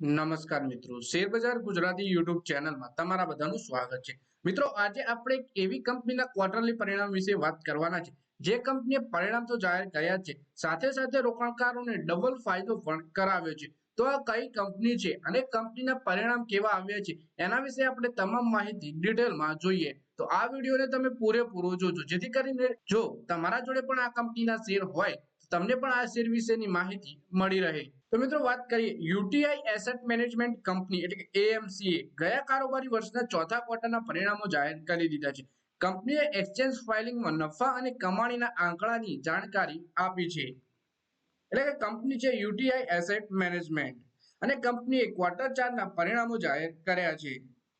નમસ્કાર મિત્રો. Share Gujarati YouTube ચેનલમાં તમારા બધાનું સ્વાગત છે. મિત્રો, આજે આપણે એક એવી કંપનીના ક્વાર્ટરલી પરિણામ વિશે વાત કરવાના છે. જે કંપનીએ પરિણામ તો જાહેર કર્યા છે. સાથે સાથે રોકાણકારોને ડબલ ફાયદો પણ કરાવ્યો છે. તો આ કઈ કંપની છે અને કંપનીના પરિણામ કેવા આવ્યા છે, એના વિશે આપણે તમામ માહિતી ડિટેલમાં જોઈએ. તો આ વિડીયોને તમે પૂરેપૂરો જોજો. જેથી કરીને જો તમારા જોડે પણ આ કંપનીના શેર હોય તમને પણ આ શેર વિશેની માહિતી મળી રહે. તો મિત્રો વાત કરીએ યુટીઆઈ એસેટ મેનેજમેન્ટ કંપની એટલે કે એએમસીએ ગયા કારોબારી વર્ષના ચોથા ક્વાર્ટરના પરિણામો જાહેર કરી દીધા છે. કંપનીએ એક્સચેન્જ ફાઇલિંગમાં નફા અને કમાણીના આંકડાની જાણકારી આપી છે. એટલે કે કંપની છે યુટીઆઈ એસેટ મેનેજમેન્ટ. અને કંપનીએ ક્વાર્ટર ચારના પરિણામો જાહેર કર્યા છે.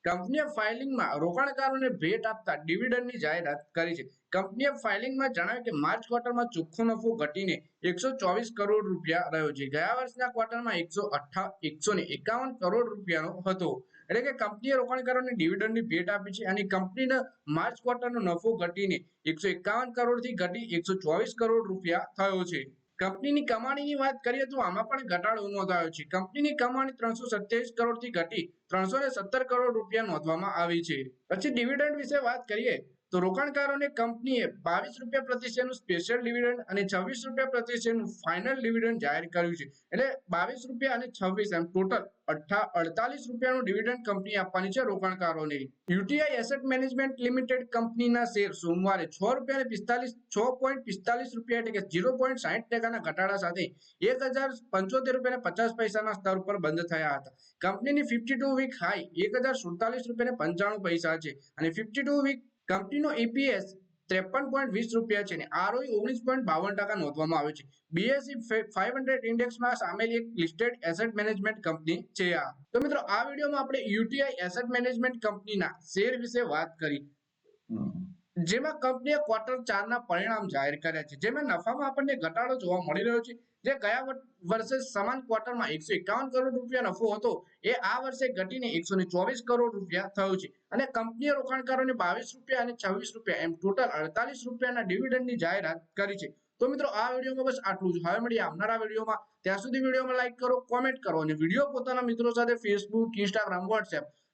કંપનીએ ફાઇલિંગમાં રોકાણકારોને ભેટ આપતા ડિવિડન્ડની જાહેરાત કરી છે. કંપનીએ ફાઇલિંગમાં જણાવ્યું કે માર્ચ ક્વાર્ટરમાં ચોખ્ખો નફો ઘટીને એકસો ચોવીસ કરોડ રૂપિયા રહ્યો છે. ગયા વર્ષના ક્વાર્ટરમાં એકસો અઠા, એકસો ને એકાવન કરોડ રૂપિયાનો હતો. એટલે કે કંપનીએ રોકાણકારોને ડિવિડન્ડની ભેટ આપી છે અને કંપનીનો માર્ચ ક્વાર્ટરનો નફો ઘટીને એકસો એકાવન કરોડથી ઘટી એકસો ચોવીસ કરોડ રૂપિયા થયો છે. કંપનીની કમાણીની વાત કરીએ તો આમાં પણ ઘટાડો નોંધાયો છે. કંપનીની કમાણી ત્રણસો સત્યાવીસ કરોડથી ઘટી ત્રણસો સત્તર કરોડ રૂપિયા નોંધવામાં આવી છે. પછી ડિવિડન્ડ વિશે વાત કરીએ, તો રોકાણકારોને કંપનીએ બાવીસ રૂપિયા પ્રતિ શેરનું સ્પેશિયલ ડિવિડન્ડ અને છવ્વીસ રૂપિયા પ્રતિ શેરનું ફાઇનલ ડિવિડન્ડ જાહેર કર્યું છે. એટલે બાવીસ રૂપિયા અને છવ્વીસ એમ ટોટલ અઠ્ઠા અડતાલીસ રૂપિયાનું ડિવિડન્ડ કંપની આપવાની છે રોકાણકારોને. યુટીઆઈ એસેટ મેનેજમેન્ટ લિમિટેડ કંપનીના શેર સોમવારે છ રૂપિયા અને પિસ્તાલીસ, છ પોઈન્ટ પિસ્તાલીસ રૂપિયા એટલે કે ઝીરો પોઈન્ટ સાહીઠ ટકાના ઘટાડા સાથે એક હજાર પંચોતેર રૂપિયા પચાસ પૈસાના સ્તર ઉપર બંધ થયા હતા. કંપનીની ફિફ્ટી ટુ વીક હાઈ એક હજાર સુડતાલીસ રૂપિયા પંચાણું પૈસા છે. અને ફિફ્ટી ટુ વીક કંપનીનો ઈપીએસ ત્રેપન પોઈન્ટ વીસ રૂપિયા છે અને આરઓઈ ઓગણીસ પોઈન્ટ બાવન ટકા નોંધવામાં આવે છે. બીએસસી ફાઈવ હંડ્રેડ ઇન્ડેક્સમાં સામેલ એક લિસ્ટેડ એસેટ મેનેજમેન્ટ કંપની છે આ. તો મિત્રો, આ વિડીયોમાં આપણે યુટીઆઈ એસેટ મેનેજમેન્ટ કંપનીના શેર વિશે વાત કરી. જેમાં કંપનીએ ક્વાર્ટર ચારના પરિણામ જાહેર કર્યા છે. જેમાં નફામાં આપણને ઘટાડો જોવા મળી રહ્યો છે. જે ગયા વર્ષે સમાન ક્વાર્ટરમાં એકસો એકાવન કરોડ રૂપિયા નફો હતો. એ આ વર્ષે ઘટીને એકસો ચોવીસ કરોડ રૂપિયા થયો છે. અને કંપનીએ રોકાણકારોને બાવીસ રૂપિયા અને છવ્વીસ રૂપિયા એમ ટોટલ અડતાલીસ રૂપિયાના ડિવિડન્ડની જાહેરાત કરી છે. તો મિત્રો, આ વિડીયોમાં બસ આટલું જ. હવે મળીએ આવનારા વિડીયોમાં. ત્યાં સુધી વિડીયોમાં લાઈક કરો કોમેન્ટ કરો અને વીડિયો પોતાના મિત્રો સાથે ફેસબુક ઇન્સ્ટાગ્રામ વોટ્સએપ